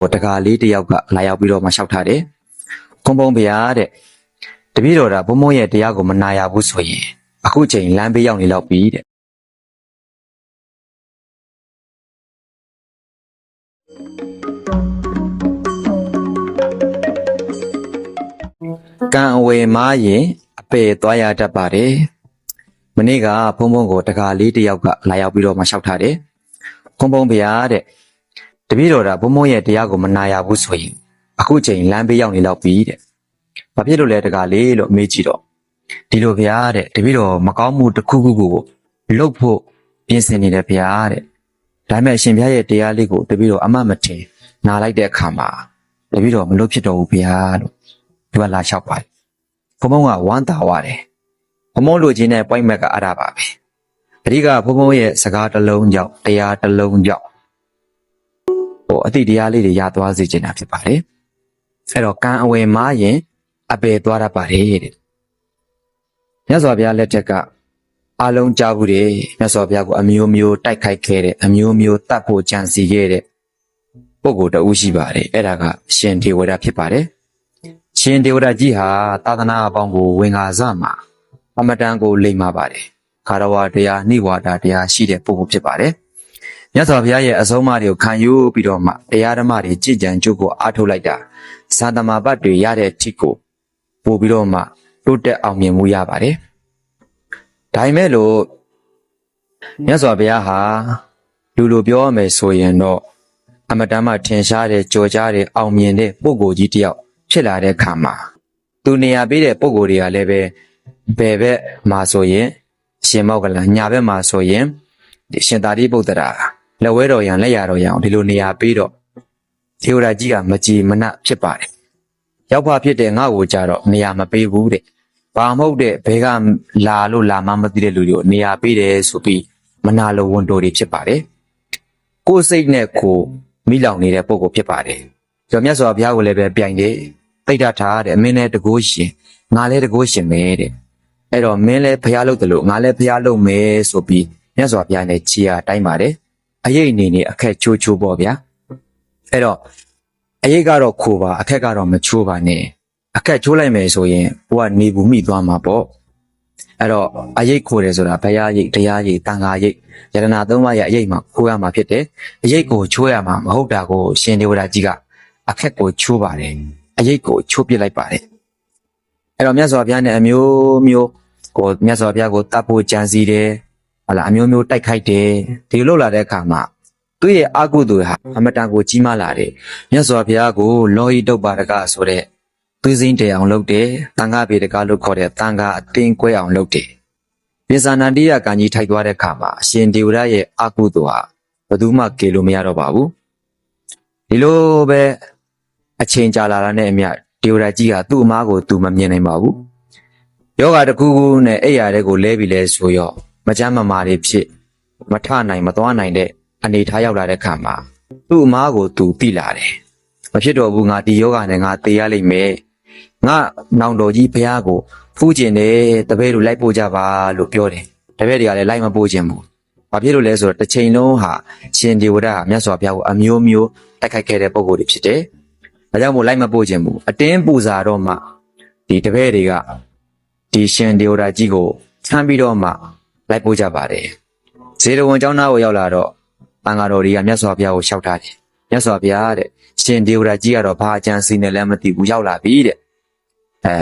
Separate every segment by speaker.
Speaker 1: ဟိုတကာလေးတစ်ယောက်ကလာရောက်ပြီးတော့မှလျှောက်ထားတယ်ခွန်ပုံဗျာတဲ့တပည့်တော်ဒါဘုံဘုံရဲ့တရားကိုမနာရဘူးဆိုရင်အခုချိန်လမ်းဘေးရောက်နေတော့ပြီတဲ့ကံအဝယ်မားရင်အပေသွားရတတ်ပါတယ်မနေ့ကဘုံဘုံကိုတကာလေးတစ်ယောက်ကလာရောက်ပြီးတော့မှလျှောက်ထားတယ်ခွန်ပုံဗျာတဲ့ တပည့်တော်ဒါဘုံဘုံရဲ့တရားကိုမနာရဘူးဆိုရင်အခုချိန်လမ်းဘေးရောက်နေတော့ပြီတဲ့။ဘာဖြစ်လို့လဲတကားလေးလို့မေးကြည့်တော့ဒီလိုဗျာတဲ့တပည့်တော်မကောင်းမှုတစ်ခုခုကိုလှုပ်ဖို့ပြင်ဆင်နေတယ်ဗျာတဲ့။ဒါပေမဲ့အရှင်ဘုရားရဲ့တရားလေးကိုတပည့်တော်အမှတ်မထင်နာလိုက်တဲ့အခါမှာတပည့်တော်မလုပ်ဖြစ်တော့ဘူးဗျာလို့သူကလာလျှောက်ပါတယ်။ဘုံဘုံကဝမ်းသာသွားတယ်။ဘုံဘုံလိုချင်တဲ့ point ကအဲ့ဒါပါပဲ။အဓိကဘုံဘုံရဲ့စကားတစ်လုံးကြောင့်တရားတစ်လုံးကြောင့် ဟိုအတိတရားလေးတွေရသွားစေချင်တာဖြစ်ပါတယ်အဲ့တော့ကံအဝယ်မားရင်အပေသွားတတ်ပါတယ်တဲ့မြတ်စွာဘုရားလက်ထက်ကအလုံးကြားဘူးတယ်မြတ်စွာဘုရားကိုအမျိုးမျိုးတိုက်ခိုက်ခဲ့တဲ့အမျိုးမျိုးတတ်ဖို့ကြံစီခဲ့တဲ့ပုဂ္ဂိုလ်တဦးရှိပါတယ်အဲ့ဒါကရှင်ဒေဝဒဖြစ်ပါတယ်ရှင်ဒေဝဒကြီးဟာသာသနာအပေါင်းကိုဝင်ကားစမှာအမတန်ကိုလိမ္မာပါတယ်ခါရဝတရားနှိဝါဒတရားရှိတဲ့ပုဂ္ဂိုလ်ဖြစ်ပါတယ် မြတ်စွာဘုရားရဲ့အဆုံးအမတွေကိုခံယူပြီးတော့မှတရားဓမ္မတွေကြည်ကြံကြုတ်ကိုအားထုတ်လိုက်တာသာသမာပတ်တွေရတဲ့အထိကိုပို့ပြီးတော့မှတိုးတက်အောင်မြင်မှုရပါတယ်။ဒါပေမဲ့လို့မြတ်စွာဘုရားဟာလူလိုပြောရမယ်ဆိုရင်တော့အမတန်မှထင်ရှားတဲ့ကြော်ကြားတဲ့အောင်မြင်တဲ့ပုဂ္ဂိုလ်ကြီးတစ်ယောက်ဖြစ်လာတဲ့အခါမှာသူနေရာပေးတဲ့ပုဂ္ဂိုလ်တွေကလည်းပဲဘယ်ဘက်မှာဆိုရင်ရှင်မောက်ကလန်ညာဘက်မှာဆိုရင်ဒီရှင်သာရိပုတ္တရာ လက်ဝဲတော်ရံလက်ရတော်ရံအောင်ဒီလိုနေရာပြီးတော့သေဝရာကြီးကမကြည်မနှဖြစ်ပါတယ်။ရောက်ဖဖြစ်တဲ့ငါ့ကိုကြတော့နေရာမပေးဘူးတဲ့။ဘာမဟုတ်တဲ့ဘဲကလာလို့လာမှမသိတဲ့လူတွေကိုနေရာပေးတယ်ဆိုပြီးမနာလိုဝန်တိုတွေဖြစ်ပါတယ်။ကိုယ်စိတ်နဲ့ကိုယ်မိလောင်နေတဲ့ပုံကိုဖြစ်ပါတယ်။ကျော်မြတ်စွာဘုရားကိုလည်းပဲပြိုင်တယ်။တိတ်တထားတဲ့အမင်းနဲ့တကိုးရှင်ငါလည်းတကိုးရှင်ပဲတဲ့။အဲ့တော့မင်းလည်းဘုရားလုပ်တယ်လို့ငါလည်းဘုရားလုပ်မယ်ဆိုပြီးမြတ်စွာဘုရားနဲ့ခြေရာတိုင်းပါတယ် အရေးအနေနဲ့အခက်ချိုးချိုးပေါ့ဗျာအဲ့တော့အရေးကတော့ခိုးပါအခက်ကတော့မချိုးပါနဲ့အခက်ချိုးလိုက်မယ်ဆိုရင်ဘိုကနေဘူးမိသွားမှာပေါ့အဲ့တော့အရေးခိုးတယ်ဆိုတာဘုရားရိတ်တရားရိတ်တန်ခါရိတ်ယတနာသုံးပါးရဲ့အရေးမှာခိုးရမှာဖြစ်တယ်အရေးကိုချိုးရမှာမဟုတ်တာကိုရှင်ဒေဝဒကြီးကအခက်ကိုချိုးပါတယ်အရေးကိုချိုးပစ်လိုက်ပါတယ်အဲ့တော့မြတ်စွာဘုရားနဲ့အမျိုးမျိုးကိုမြတ်စွာဘုရားကိုတတ်ဖို့ကြံစီတယ် ဟလာအမျိုးမျိုးတိုက်ခိုက်တယ်ဒီလိုလုပ်လာတဲ့အခါမှာသူ့ရဲ့အာကုသူဟာအမတန်ကိုကြီးမားလာတယ်မြတ်စွာဘုရားကိုလောဟိတုပ္ပါဒကဆိုတဲ့သွေးစိမ့်တည်အောင်လုပ်တယ်တန်ခါပေတကလို့ခေါ်တဲ့တန်ခါအတင်းကွဲအောင်လုပ်တယ်ပိဇာနန္တိယကံကြီးထိုက်သွားတဲ့အခါမှာအရှင်ဒေဝရရဲ့အာကုသူဟာဘယ်သူမှကေလို့မရတော့ပါဘူးဒီလိုပဲအချိန်ကြာလာတာနဲ့အမျှဒေဝရကြီးဟာသူ့အမားကိုသူမမြင်နိုင်ပါဘူးယောဂတစ်ခုခုနဲ့အဲ့ရတဲ့ကိုလဲပြီးလဲဆိုရော မကြမ်းမမာတွေဖြစ်မထနိုင်မသွားနိုင်တဲ့အနေထားရောက်လာတဲ့ခါမှာသူ့အမားကိုသူသိလာတယ်။မဖြစ်တော့ဘူးငါဒီယောဂနဲ့ငါသေရလိမ့်မယ်။ငါနောင်တော်ကြီးဘုရားကိုဖူးကျင်တယ်တပည့်တို့လိုက်ပို့ကြပါလို့ပြောတယ်။တပည့်တွေကလည်းလိုက်မပို့ကျင်ဘူး။ဘာဖြစ်လို့လဲဆိုတော့တစ်ချိန်လုံးဟာရှင်ဒီဝဒဟာမြတ်စွာဘုရားကိုအမျိုးမျိုးတိုက်ခိုက်ခဲ့တဲ့ပုံကိုယ်တွေဖြစ်တယ်။ဒါကြောင့်မို့လိုက်မပို့ကျင်ဘူး။အတင်းပူဇာတော့မှဒီတပည့်တွေကဒီရှင်ဒီဝဒကြီးကိုဆမ်းပြီးတော့မှ လိုက်ပို့ကြပါတယ်။ဇေရဝန်ကျောင်းသားကိုရောက်လာတော့တန်ဃာတော်တွေကမြတ်စွာဘုရားကိုလျှောက်ထားတယ်။မြတ်စွာဘုရားတဲ့ရှင်ဒေဝရာကြီးကတော့ဘာအကြံစီနဲ့လည်းမသိဘူးရောက်လာပြီတဲ့။အဲ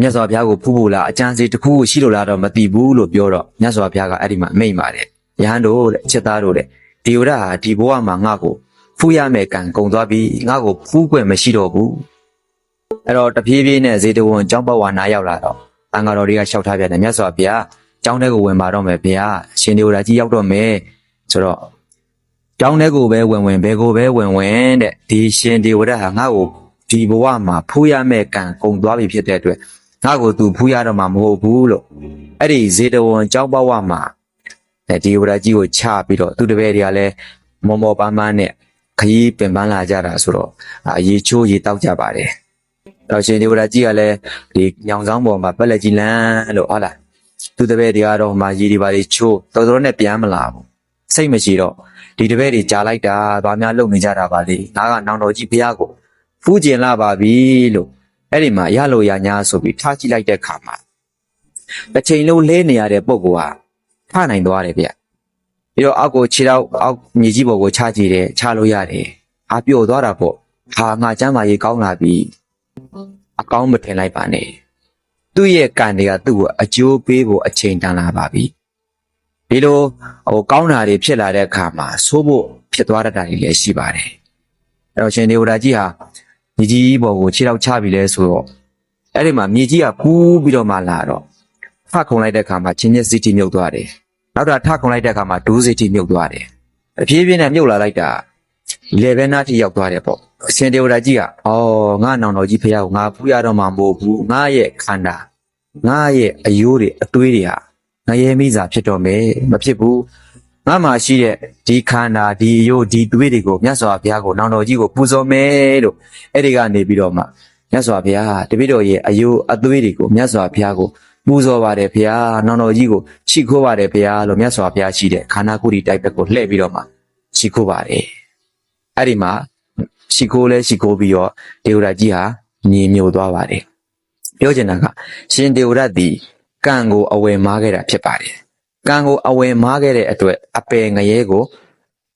Speaker 1: မြတ်စွာဘုရားကိုဖူးဖို့လားအကြံစီတစ်ခုခုရှိလို့လားတော့မသိဘူးလို့ပြောတော့မြတ်စွာဘုရားကအဲ့ဒီမှာအမိန့်ပါတယ်။ယဟန်တို့တဲ့အချက်သားတို့တဲ့ဒေဝရာဟာဒီဘဝမှာငါ့ကိုဖူးရမယ်ကံကုံသွားပြီငါ့ကိုဖူးခွင့်မရှိတော့ဘူး။အဲ့တော့တပြေးပြေးနဲ့ဇေတဝန်ကျောင်းပတ်ဝါနာရောက်လာတော့တန်ဃာတော်တွေကလျှောက်ထားပြန်တယ်မြတ်စွာဘုရား ကျောင်းထဲကိုဝင်ပါတော့မယ်ဗျာရှင်ဒေဝရာကြီးရောက်တော့မယ်ဆိုတော့ကျောင်းထဲကိုပဲဝင်ဝင်ဘယ်ကိုပဲဝင်ဝင်တဲ့ဒီရှင်ဒေဝရဟာငါ့ကိုဒီဘဝမှာဖူးရမဲ့ကံကုံသွားပြီဖြစ်တဲ့အတွက်ငါ့ကိုသူဖူးရတော့မှာမဟုတ်ဘူးလို့အဲ့ဒီဇေတဝန်ကျောင်းဘဝမှာအဲဒီဝရကြီးကိုချပြီးတော့သူတပည့်တွေကလည်းမော်မော်ပန်းပန်းနဲ့ခရီးပင်ပန်းလာကြတာဆိုတော့အာရေချိုးရေတောက်ကြပါတယ်တော့ရှင်ဒေဝရကြီးကလည်းဒီညောင်ဆောင်ပေါ်မှာပက်လက်ကြီးလန်းလို့ဟုတ်လား သူတပည့်တွေကတော့ဟိုမှာရေဒီပါတွေချိုးတော်တော်နဲ့ပြန်မလာဘူးစိတ်မရှိတော့ဒီတပည့်တွေကြားလိုက်တာဗာများလုံနေကြတာပါလေငါကနောင်တော်ကြီးဖះကိုဖူးကျင်လာပါပြီလို့အဲ့ဒီမှာရလို့ရညာဆိုပြီးထားကြည့်လိုက်တဲ့ခါမှာတစ်ချိန်လုံးလဲနေရတဲ့ပုံကထနိုင်သွားတယ်ဗျပြီးတော့အောက်ကိုခြေတော့အောက်မြေကြီးပေါ်ကိုချကြည့်တယ်ချလို့ရတယ်အာပျော်သွားတာပေါ့ဟာငါကျမ်းမာရေးကောင်းလာပြီအကောင်းမထင်လိုက်ပါနဲ့ သူ့ရဲ့ကံတွေကသူ့ကိုအကျိုးပေးဖို့အချိန်တန်လာပါပြီဒီလိုဟိုကောင်းတာတွေဖြစ်လာတဲ့အခါမှာဆိုးဖို့ဖြစ်သွားတတ်တာတွေလည်းရှိပါတယ်အဲ့တော့ရှင်ဒေဝရာကြီးဟာမြေကြီးပေါ်ကိုခြေထောက်ချပြီလဲဆိုတော့အဲ့ဒီမှာမြေကြီးကပူးပြီးတော့မှလာတော့ဖခုံလိုက်တဲ့အခါမှာချင်းချင်းစီတီမြုပ်သွားတယ်နောက်တာထခုံလိုက်တဲ့အခါမှာဒိုးစီတီမြုပ်သွားတယ်အပြေးပြေးနဲ့မြုပ်လာလိုက်တာလေဘဲနာတိရောက်သွားတယ်ပေါ့ အရှင်ဒေဝရာကြီးကအော်ငါနောင်တော်ကြီးဖះကိုငါပူရတော့မှမဟုတ်ဘူးငါရဲ့ခန္ဓာငါရဲ့အယိုးတွေအသွေးတွေဟာငရဲမိစာဖြစ်တော့မယ်မဖြစ်ဘူးငါမှရှိတဲ့ဒီခန္ဓာဒီယိုဒီသွေးတွေကိုမြတ်စွာဘုရားကိုနောင်တော်ကြီးကိုပူဇော်မယ်လို့အဲ့ဒီကနေပြီးတော့မှမြတ်စွာဘုရားတပည့်တော်ရဲ့အယိုအသွေးတွေကိုမြတ်စွာဘုရားကိုပူဇော်ပါတယ်ဘုရားနောင်တော်ကြီးကိုချီးခိုးပါတယ်ဘုရားလို့မြတ်စွာဘုရားရှိတဲ့ခန္ဓာကိုယ်ဒီတိုက်ဘက်ကိုလှည့်ပြီးတော့မှချီးခိုးပါတယ်အဲ့ဒီမှာ ချီးခိုးလဲချီးခိုးပြီးတော့ဒေဝရာကြီးဟာညီညိုသွားပါတယ်ပြောချင်တာကရှင်ဒေဝရတ်သည်ကံကိုအဝယ်မားခဲ့တာဖြစ်ပါတယ်။ကံကိုအဝယ်မားခဲ့တဲ့အတွက်အပယ်ငရဲကို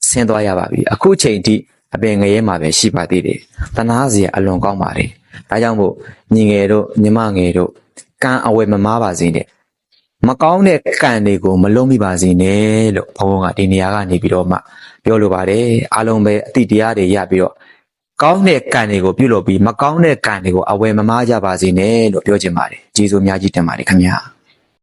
Speaker 1: ဆင်းသွားရပါပြီ။အခုချိန်ထိအပယ်ငရဲမှာပဲရှိပါသေးတယ်။တနာစရာအလွန်ကောင်းပါတယ်။ဒါကြောင့်မို့ညီငယ်တို့ညီမငယ်တို့ကံအဝယ်မမားပါစေနဲ့။မကောင်းတဲ့ကံတွေကိုမလုံးမိပါစေနဲ့လို့ဘုန်းဘုန်းကဒီနေရာကနေပြီးတော့မှပြောလိုပါတယ်။အားလုံးပဲအတိတရားတွေရပြီးတော့ ကောင်းတဲ့ကံတွေကိုပြုလုပ်ပြီးမကောင်းတဲ့ကံတွေကိုအဝယ်မမားကြပါစေနဲ့လို့ပြောချင်ပါတယ်ကျေးဇူးအများကြီးတင်ပါတယ်ခင်ဗျာ